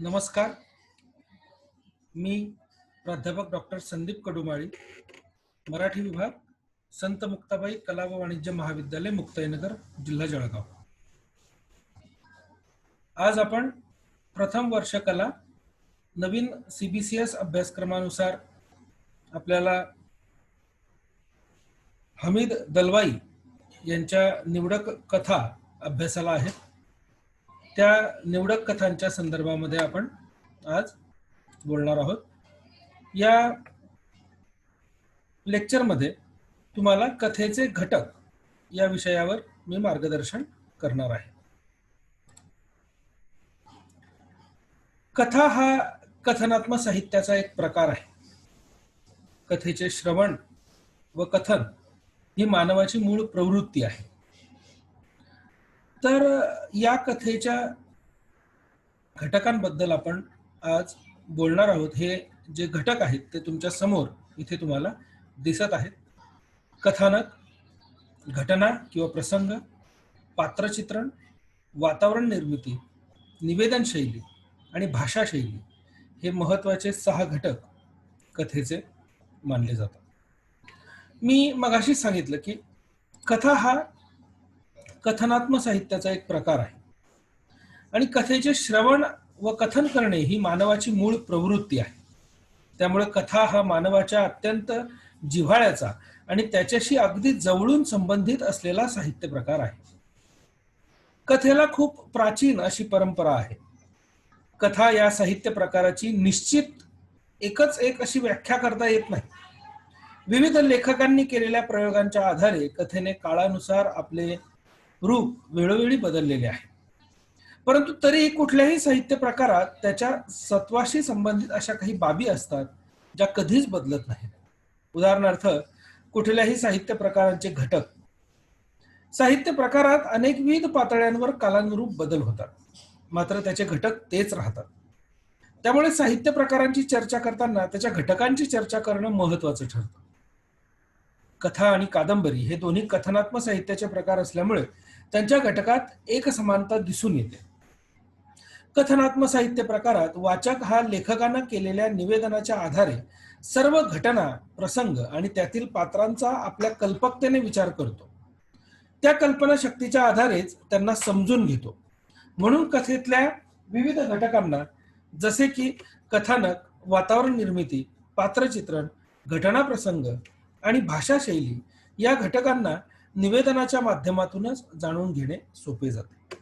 नमस्कार. मी प्राध्यापक डॉक्टर संदीप कडुमाळी मराठी विभाग संत मुक्ताबाई कला व वाणिज्य महाविद्यालय मुक्ताईनगर जिल्हा जळगाव. आज आपण प्रथम वर्ष कला नवीन सीबीसीएस अभ्यासक्रमानुसार आपल्याला हमीद दलवाई यांच्या निवडक कथा अभ्यासाला आहेत. त्या निवडक कथांच्या संदर्भामध्ये आपण आज बोलणार आहोत. या लेक्चरमध्ये तुम्हाला कथेचे घटक या विषयावर मी मार्गदर्शन करणार आहे. कथा हा कथनात्मक साहित्याचा एक प्रकार आहे. कथेचे श्रवण व कथन ही मानवाची मूळ प्रवृत्ती आहे. तर या कथेच्या घटकांबद्दल आपण आज बोलणार आहोत. हे जे घटक आहेत ते तुमच्यासमोर इथे तुम्हाला दिसत आहेत. कथानक घटना किंवा प्रसंग पात्रचित्रण वातावरण निर्मिती निवेदन शैली आणि भाषा शैली हे महत्त्वाचे सहा घटक कथेचे मानले जातात. मी मगाशीच सांगितलं की कथा हा कथनात्मक साहित्याचा एक प्रकार आहे. आणि कथेचे श्रवण व कथन करणे ही मानवाची मूळ प्रवृत्ती आहे. त्यामुळे कथा हा मानवाच्या अत्यंत जिव्हाळ्याचा आणि त्याच्याशी अगदी जवळून संबंधित असलेला साहित्य प्रकार आहे. कथेला खूप प्राचीन अशी परंपरा आहे. कथा या साहित्य प्रकाराची निश्चित एकच एक अशी व्याख्या करता येत नाही. विविध लेखकांनी केलेल्या प्रयोगांच्या आधारे कथेने काळानुसार आपले रूप वेळोवेळी बदललेले आहे. परंतु तरीही कुठल्याही साहित्य प्रकारात त्याच्या सत्वाशी संबंधित अशा काही बाबी असतात ज्या कधीच बदलत नाहीत. उदाहरणार्थ कुठल्याही साहित्य प्रकारांचे घटक. साहित्य प्रकारात अनेक विविध पातळ्यांवर कालानुरूप बदल होतात. मात्र त्याचे घटक तेच राहतात. त्यामुळे साहित्य प्रकारांची चर्चा करताना त्याच्या घटकांची चर्चा करणं महत्वाचं ठरतं. कथा आणि कादंबरी हे दोन्ही कथनात्मक साहित्याचे प्रकार असल्यामुळे त्यांच्या घटकात एक समानता दिसून येते. कथनात्म साहित्य प्रकारात वाचक हा लेखकांना केलेल्या निवेदनाच्या आधारे सर्व घटना प्रसंग आणि त्यातील पात्रांचा आपल्या कल्पकतेने विचार करतो. त्या कल्पना शक्तीच्या आधारेच त्यांना समजून घेतो. म्हणून कथेतल्या विविध घटकांना जसे की कथानक वातावरण निर्मिती पात्रचित्रण घटना प्रसंग आणि भाषा शैली या घटकांना निवेदनाच्या माध्यमातूनच जाणून घेणे सोपे जाते.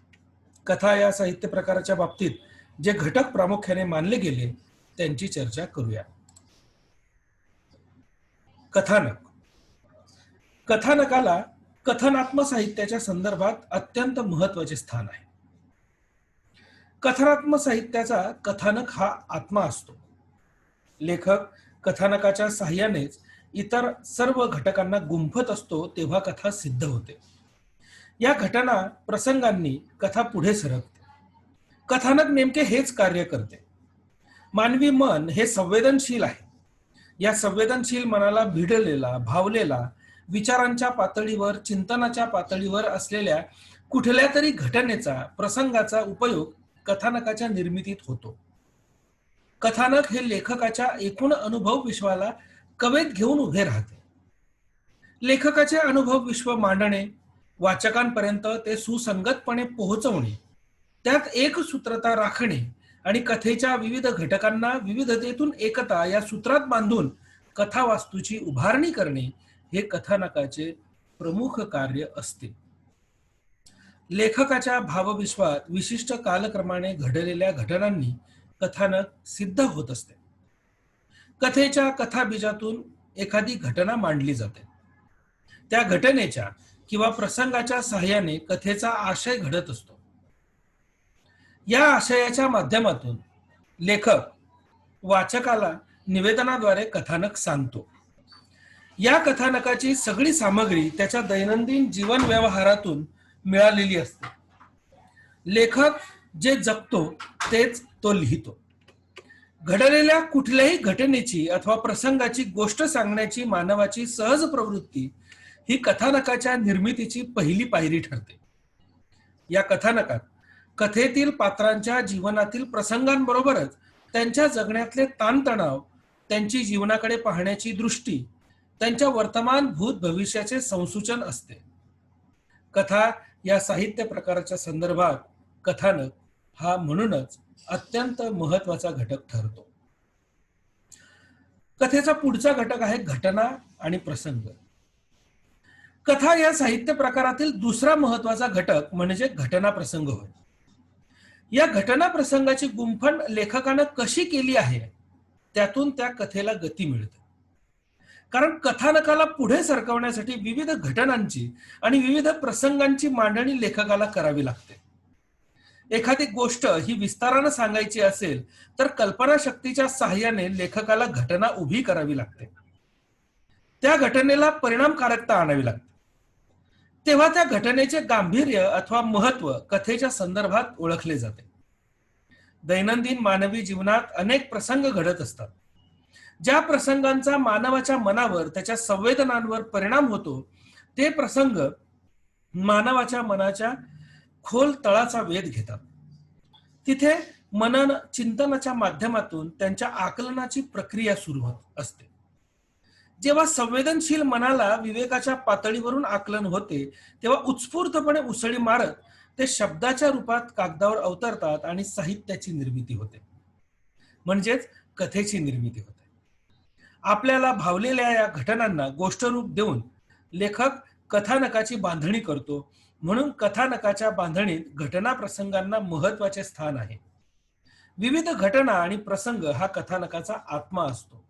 कथा या साहित्य प्रकाराच्या बाबतीत जे घटक प्रामुख्याने मानले गेले त्यांची चर्चा करूया. कथानक. कथानकाला कथनात्म साहित्याच्या संदर्भात अत्यंत महत्त्वाचे स्थान आहे. कथनात्म साहित्याचा कथानक हा आत्मा असतो. लेखक कथानकाच्या साह्यानेच इतर सर्व घटकांना गुंफत असतो तेव्हा कथा सिद्ध होते. या घटना प्रसंगांनी कथा पुढे सरकते. कथानक नेमके हेच कार्य करते. मानवी मन हे संवेदनशील आहे. या संवेदनशील मनाला भिडलेला भावलेला विचारांच्या पातळीवर चिंतनाच्या पातळीवर असलेल्या कुठल्या तरी घटनेचा प्रसंगाचा उपयोग कथानकाच्या निर्मितीत होतो. कथानक हे लेखकाच्या एकूण अनुभव विश्वाला कवेत घेऊन उभे राहते. लेखकाचे अनुभव विश्व मांडणे वाचकांपर्यंत ते सुसंगतपणे पोहोचवणे त्यात एक सूत्रता राखणे आणि कथेच्या विविध घटकांना विविधतेतून एकता या सूत्रात बांधून कथावास्तूची उभारणी करणे हे कथानकाचे प्रमुख कार्य असते. लेखकाच्या भावविश्वात विशिष्ट कालक्रमाने घडलेल्या घटनांनी कथानक सिद्ध होत असते. कथेच्या कथाबीजातून एखादी घटना मांडली जाते. त्या घटनेच्या किंवा प्रसंगाच्या सहाय्याने कथेचा आशय घडत असतो. या आशयाच्या माध्यमातून लेखक वाचकाला निवेदनाद्वारे कथानक सांगतो. या कथानकाची सगळी सामग्री त्याच्या दैनंदिन जीवन व्यवहारातून मिळालेली असते. लेखक जे जगतो तेच तो लिहितो. घडलेल्या कुठल्याही घटनेची अथवा प्रसंगाची गोष्ट सांगण्याची मानवाची सहज प्रवृत्ती ही कथानकाच्या निर्मितीची पहिली पायरी ठरते. या कथानकात कथेतील पात्रांच्या जीवनातील प्रसंगांबरोबरच त्यांच्या जगण्यातले ताणतणाव त्यांची जीवनाकडे पाहण्याची दृष्टी त्यांच्या वर्तमान भूत भविष्याचे संसूचन असते. कथा या साहित्य प्रकाराच्या संदर्भात कथानक हा म्हणूनच अत्यंत महत्त्वाचा घटक ठरतो. कथेचा पुढचा घटक आहे घटना आणि प्रसंग. कथा या साहित्य प्रकारातील दुसरा महत्त्वाचा घटक म्हणजे घटना प्रसंग होय. या घटना प्रसंगाची गुंफण लेखकानं कशी केली आहे? त्यातून त्या कथेला गती मिळते. कारण कथानकाला पुढे सरकवण्यासाठी विविध घटनांची आणि विविध प्रसंगांची मांडणी लेखकाला करावी लागते. एखादी गोष्ट ही विस्तारानं सांगायची असेल तर कल्पनाशक्तीच्या सहाय्याने लेखकाला घटना उभी करावी लागते. त्या घटनेला परिणामकारकता आणावी लागते. तेव्हा त्या घटनेचे गांभीर्य अथवा महत्त्व कथेच्या संदर्भात ओळखले जाते. दैनंदिन मानवी जीवनात अनेक प्रसंग घडत असतात. ज्या प्रसंगांचा मानवाच्या मनावर त्याच्या संवेदनांवर परिणाम होतो ते प्रसंग मानवाच्या मनाच्या खोल तळाचा वेध घेतात. तिथे मनन चिंतनाच्या माध्यमातून त्यांच्या आकलनाची प्रक्रिया सुरू होत असते. जेव्हा संवेदनशील मनाला विवेकाच्या पातळीवरून आकलन होते तेव्हा उत्स्फूर्तपणे उसळी मारत ते शब्दाच्या रूपात कागदावर अवतरतात आणि साहित्याची निर्मिती होते. म्हणजेच कथेची निर्मिती होते. आपल्याला भावलेल्या या घटनांना गोष्टरूप देऊन लेखक कथानकाची बांधणी करतो म्हणून कथानकाच्या बांधणीत घटना प्रसंगांना महत्त्वाचे स्थान आहे. विविध घटना आणि प्रसंग हा कथानकाचा आत्मा असतो.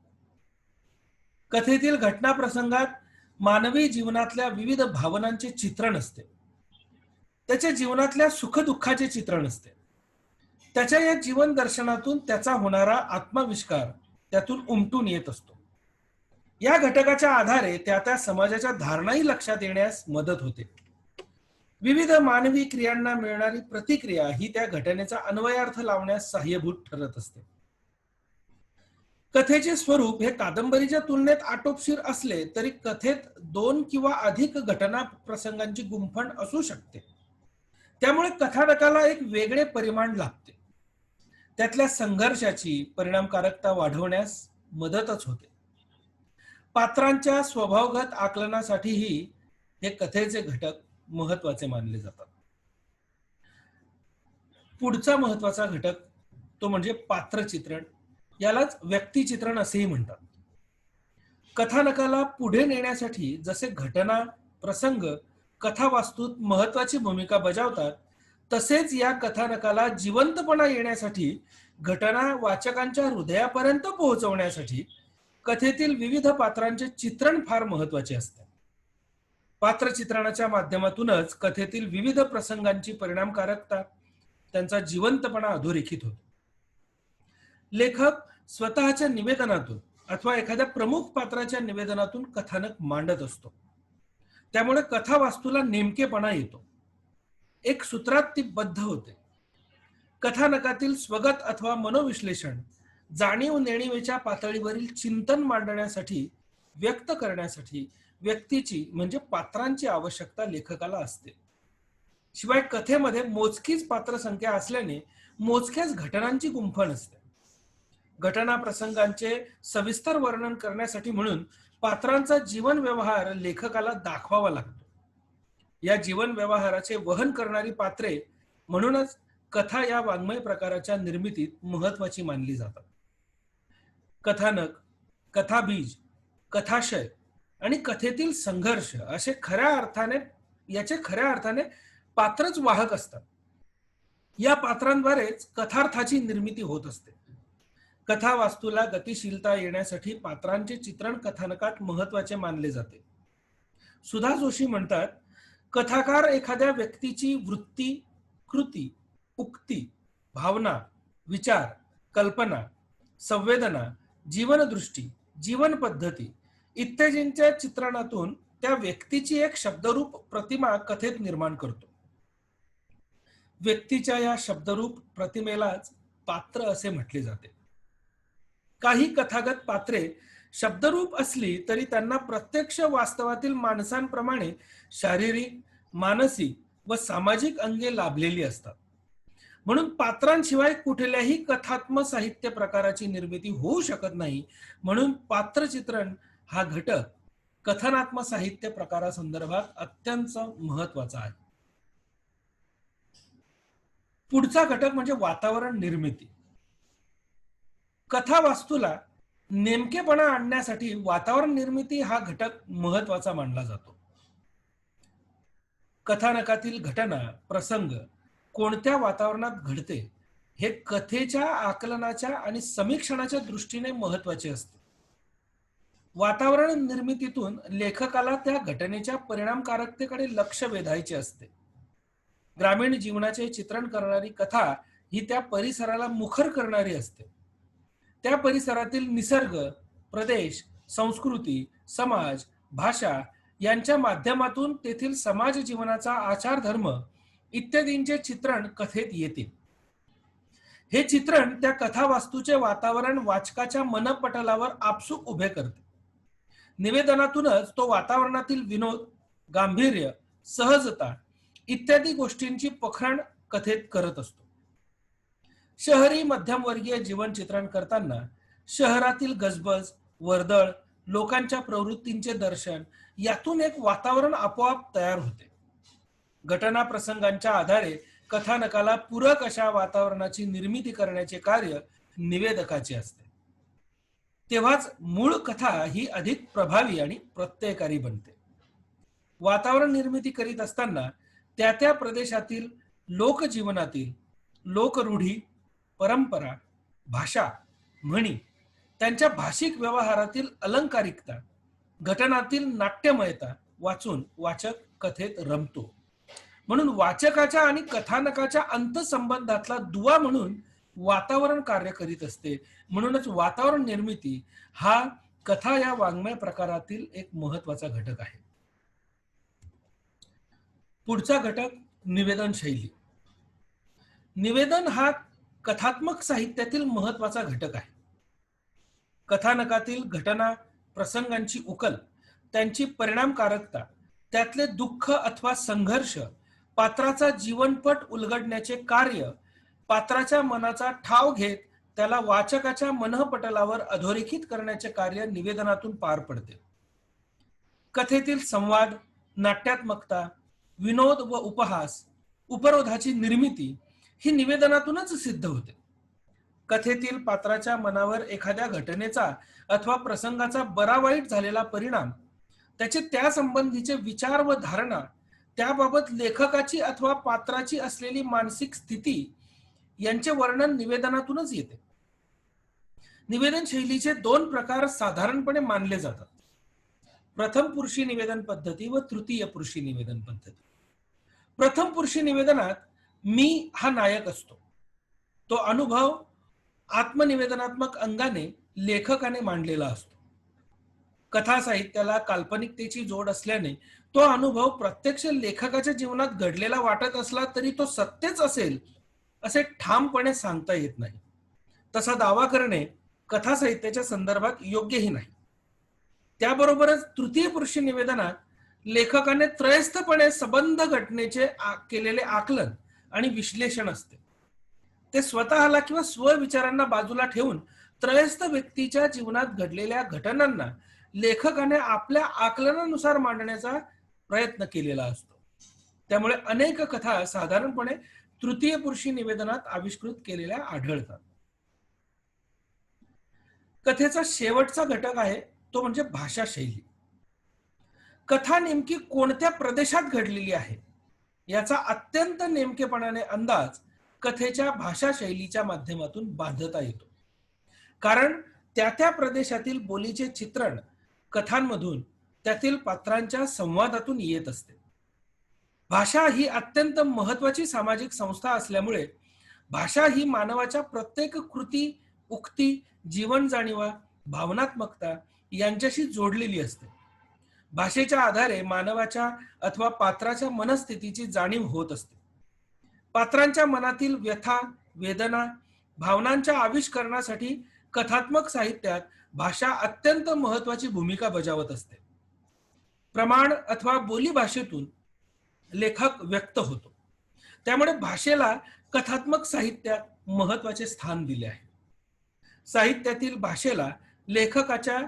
कथेतील घटना प्रसंगात मानवी जीवनातल्या विविध भावनांचे चित्रण असते. त्याच्या जीवनातल्या सुखदुःखाचे चित्रण असते. त्याच्या या जीवन दर्शनातून त्याचा होणारा आत्माविष्कार त्यातून उमटून येत असतो. या घटकाच्या आधारे त्या त्या समाजाच्या धारणाही लक्षात येण्यास मदत होते. विविध मानवी क्रियांना मिळणारी प्रतिक्रिया ही त्या घटनेचा अन्वयार्थ लावण्यास सहाय्यभूत ठरत असते. कथेचे स्वरूप हे कादंबरीच्या तुलनेत आटोपशीर असले तरी कथेत दोन किंवा अधिक घटना प्रसंगांची गुंफण असू शकते. त्यामुळे कथानकाला एक वेगळे परिमाण लागते. त्यातल्या संघर्षाची परिणामकारकता वाढवण्यास मदतच होते. पात्रांच्या स्वभावगत आकलनासाठीही हे कथेचे घटक महत्त्वाचे मानले जातात. पुढचा महत्त्वाचा घटक तो म्हणजे पात्रचित्रण. यालाच व्यक्तिचित्रण असेही म्हणतात. कथानकाला पुढे नेण्यासाठी जसे घटना प्रसंग कथा वास्तूत महत्वाची भूमिका बजावतात तसेच या कथानकाला जिवंतपणा येण्यासाठी घटना वाचकांच्या हृदयापर्यंत पोहोचवण्यासाठी कथेतील विविध पात्रांचे चित्रण फार महत्त्वाचे असते. पात्रचित्रणाच्या माध्यमातूनच कथेतील विविध प्रसंगांची परिणामकारकता त्यांचा जिवंतपणा अधोरेखित होतो. लेखक स्वतःच्या निवेदनातून अथवा एखाद्या प्रमुख पात्राच्या निवेदनातून कथानक मांडत असतो. त्यामुळे कथा वास्तूला नेमकेपणा येतो. एक सूत्रात ती बद्ध होते. कथानकातील स्वगत अथवा मनोविश्लेषण जाणीव नेणीवेच्या पातळीवरील चिंतन मांडण्यासाठी व्यक्त करण्यासाठी व्यक्तीची म्हणजे पात्रांची आवश्यकता लेखकाला असते. शिवाय कथेमध्ये मोजकीच पात्र संख्या असल्याने मोजक्याच घटनांची गुंफण असते. घटना प्रसंगांचे सविस्तर वर्णन करण्यासाठी म्हणून पात्रांचा जीवन व्यवहार लेखकाला दाखवावा लागतो. या जीवन व्यवहाराचे वहन करणारी पात्रे म्हणूनच कथा या वाङ्मय प्रकाराच्या निर्मितीत महत्वाची मानली जातात. कथानक कथाबीज कथाशय आणि कथेतील संघर्ष असे खऱ्या अर्थाने याचे खऱ्या अर्थाने पात्रच वाहक असतात. या पात्रांद्वारेच कथार्थाची निर्मिती होत असते. कथा वास्तूला गतिशीलता येण्यासाठी पात्रांचे चित्रण कथानकात महत्त्वाचे मानले जाते. सुधा जोशी म्हणतात कथाकार एखाद्या व्यक्तीची वृत्ती कृती उक्ती भावना विचार कल्पना संवेदना जीवनदृष्टी जीवन पद्धती इत्यादींच्या चित्रणातून त्या व्यक्तीची एक शब्दरूप प्रतिमा कथेत निर्माण करतो. व्यक्तीच्या या शब्दरूप प्रतिमेलाच पात्र असे म्हटले जाते. काही कथागत पात्रे शब्दरूप असली तरी त्यांना प्रत्यक्ष वास्तवातील माणसांप्रमाणे शारीरिक मानसिक व सामाजिक अंगे लाभलेली असतात. म्हणून पात्रांशिवाय कुठल्याही कथात्म साहित्य प्रकाराची निर्मिती होऊ शकत नाही. म्हणून पात्रचित्रण हा घटक कथनात्म साहित्य प्रकारासंदर्भात अत्यंत महत्त्वाचा आहे. पुढचा घटक म्हणजे वातावरण निर्मिती. कथा वास्तूला नेमकेपणा आणण्यासाठी वातावरण निर्मिती हा घटक महत्त्वाचा मानला जातो. कथानकातील घटना प्रसंग कोणत्या वातावरणात घडते हे कथेच्या आकलनाच्या आणि समीक्षणाच्या दृष्टीने महत्त्वाचे असते. वातावरण निर्मितीतून लेखकाला त्या घटनेच्या परिणामकारकतेकडे लक्ष वेधायचे असते. ग्रामीण जीवनाचे चित्रण करणारी कथा ही त्या परिसराला मुखर करणारी असते. त्या परिसरातील निसर्ग प्रदेश संस्कृती समाज भाषा यांच्या माध्यमातून तेथील समाज जीवनाचा आचार धर्म इत्यादींचे चित्रण कथेत येते. हे चित्रण त्या कथावास्तूचे वातावरण वाचकाच्या मनपटलावर आपसूक उभे करते. निवेदनातूनच तो वातावरणातील विनोद गांभीर्य सहजता इत्यादी गोष्टींची पखरण कथेत करत असतो. शहरी मध्यमवर्गीय जीवन चित्रण करताना शहरातील गजबज वर्दळ लोकांच्या प्रवृत्तींचे दर्शन यातून एक वातावरण आपोआप तयार होते. घटना प्रसंगांच्या आधारे कथानकाला पूरक अशा वातावरणाची निर्मिती करण्याचे कार्य निवेदकाचे असते. तेव्हाच मूळ कथा ही अधिक प्रभावी आणि प्रत्ययकारी बनते. वातावरण निर्मिती करीत असताना त्या त्या प्रदेशातील लोकजीवनातील लोकरूढी परंपरा भाषा म्हणी त्यांच्या भाषिक व्यवहारातील अलंकारिकता घटनातील नाट्यमयता वाचून वाचक कथेत रमतो. म्हणून वाचकाच्या आणि कथानकाच्या अंतसंबंधातला दुवा म्हणून वातावरण कार्य करीत असते. म्हणूनच वातावरण निर्मिती हा कथा या वाङ्मय प्रकारातील एक महत्त्वाचा घटक आहे. पुढचा घटक निवेदन शैली. निवेदन हा कथात्मक साहित्यातील महत्त्वाचा घटक आहे. कथानकातील घटना प्रसंगांची उकल त्यांची परिणामकारकता त्यातले दुःख अथवा संघर्ष पात्राचा जीवनपट उलगडण्याचे कार्य पात्राच्या मनाचा ठाव घेत त्याला वाचकाच्या मनःपटलावर अधोरेखित करण्याचे कार्य निवेदनातून पार पडते. कथेतील संवाद नाट्यात्मकता विनोद व उपहास उपरोधाची निर्मिती ही निवेदनातूनच सिद्ध होते. कथेतील पात्राच्या मनावर एखाद्या घटनेचा अथवा प्रसंगाचा बरा वाईट झालेला परिणाम त्याचे त्या संबंधीचे विचार व धारणा त्याबाबत लेखकाची अथवा पात्राची असलेली मानसिक स्थिती यांचे वर्णन निवेदनातूनच येते. निवेदन शैलीचे दोन प्रकार साधारणपणे मानले जातात. प्रथम पुरुषी निवेदन पद्धती व तृतीय पुरुषी निवेदन पद्धती. प्रथम पुरुषी निवेदनात मी हा नायक असतो. तो अनुभव आत्मनिवेदनात्मक अंगाने लेखकाने मांडलेला असतो. कथा साहित्याला काल्पनिकतेची जोड असल्याने तो अनुभव प्रत्यक्ष लेखकाच्या जीवनात घडलेला वाटत असला तरी तो सत्यच असेल असे ठामपणे सांगता येत नाही. तसा दावा करणे कथा साहित्याच्या संदर्भात योग्यही नाही. त्याबरोबरच तृतीय पुरुषी निवेदनात लेखकाने त्रयस्थपणे संबंध घटनेचे केलेले आकलन आणि विश्लेषण असते. ते स्वतःला किंवा स्वविचारांना बाजूला ठेवून त्रयस्थ व्यक्तीच्या जीवनात घडलेल्या घटनांना लेखकाने आपल्या आकलनानुसार मांडण्याचा प्रयत्न केलेला असतो. त्यामुळे अनेक कथा साधारणपणे तृतीय पुरुषी निवेदनात आविष्कृत केलेल्या आढळतात. कथेचा शेवटचा घटक आहे तो म्हणजे भाषा शैली कथा नेमकी कोणत्या प्रदेशात घडलेली आहे? याचा अत्यंत नेमकेपणाने अंदाज कथेच्या भाषा शैलीच्या माध्यमातून बांधता येतो. कारण त्या त्या प्रदेशातील बोलीचे चित्रण कथांमधून त्यातील पात्रांच्या संवादातून येत असते. भाषा ही अत्यंत महत्वाची सामाजिक संस्था असल्यामुळे भाषा ही मानवाच्या प्रत्येक कृती उक्ती जीवन जाणीवा भावनात्मकता यांच्याशी जोडलेली असते. भाषेच्या आधारे मानवाच्या अथवा पात्राच्या मनस्थितीची जाणीव होत असते. पात्रांच्या मनातील व्यथा वेदना भावनांच्या आविष्करणासाठी कथात्मक साहित्यात भाषा अत्यंत महत्वाची भूमिका बजावत असते. प्रमाण अथवा बोली भाषेतून लेखक व्यक्त होतो. त्यामुळे भाषेला कथात्मक साहित्यात महत्त्वाचे स्थान दिले आहे. साहित्यातील भाषेला लेखकाच्या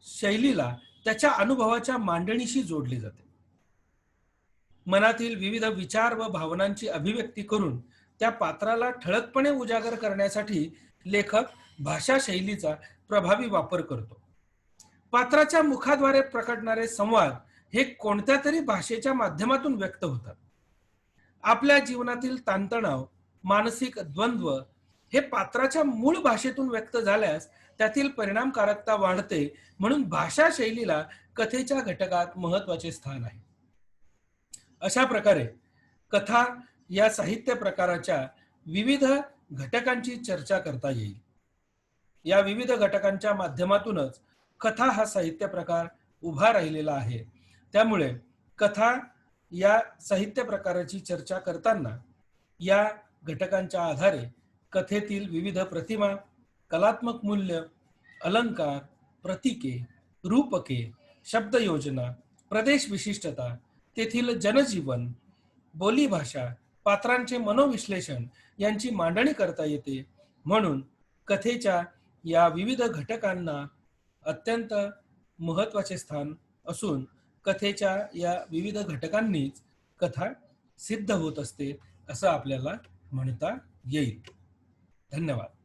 शैलीला त्याच्या अनुभवाच्या मांडणीशी जोडले जाते. मनातील विविध विचार व भावनांची अभिव्यक्ती करून त्या पात्राला ठळकपणे उजागर करण्यासाठी लेखक भाषा शैलीचा प्रभावी वापर करतो. पात्राच्या मुखाद्वारे प्रकटणारे संवाद हे कोणत्या तरी भाषेच्या माध्यमातून व्यक्त होतात. आपल्या जीवनातील ताणतणाव मानसिक द्वंद्व हे पात्राच्या मूळ भाषेतून व्यक्त झाल्यास त्यातील परिणामकारकता वाढते म्हणून भाषा शैलीला कथेच्या घटकात महत्त्वाचे स्थान आहे. अशा प्रकारे कथा या साहित्य प्रकाराच्या विविध घटकांची चर्चा करता येईल. या विविध घटकांच्या माध्यमातूनच कथा हा साहित्य प्रकार उभा राहिलेला आहे. त्यामुळे कथा या साहित्य प्रकाराची चर्चा करताना या घटकांच्या आधारे कथेतील विविध प्रतिमा कलात्मक मूल्य अलंकार प्रतीके रूपके शब्दयोजना प्रदेश विशिष्टता तेथील जनजीवन बोलीभाषा पात्रांचे मनोविश्लेषण यांची मांडणी करता येते. म्हणून कथेच्या या विविध घटकांना अत्यंत महत्त्वाचे स्थान असून कथेच्या या विविध घटकांनीच कथा सिद्ध होत असते असं आपल्याला म्हणता येईल. धन्यवाद.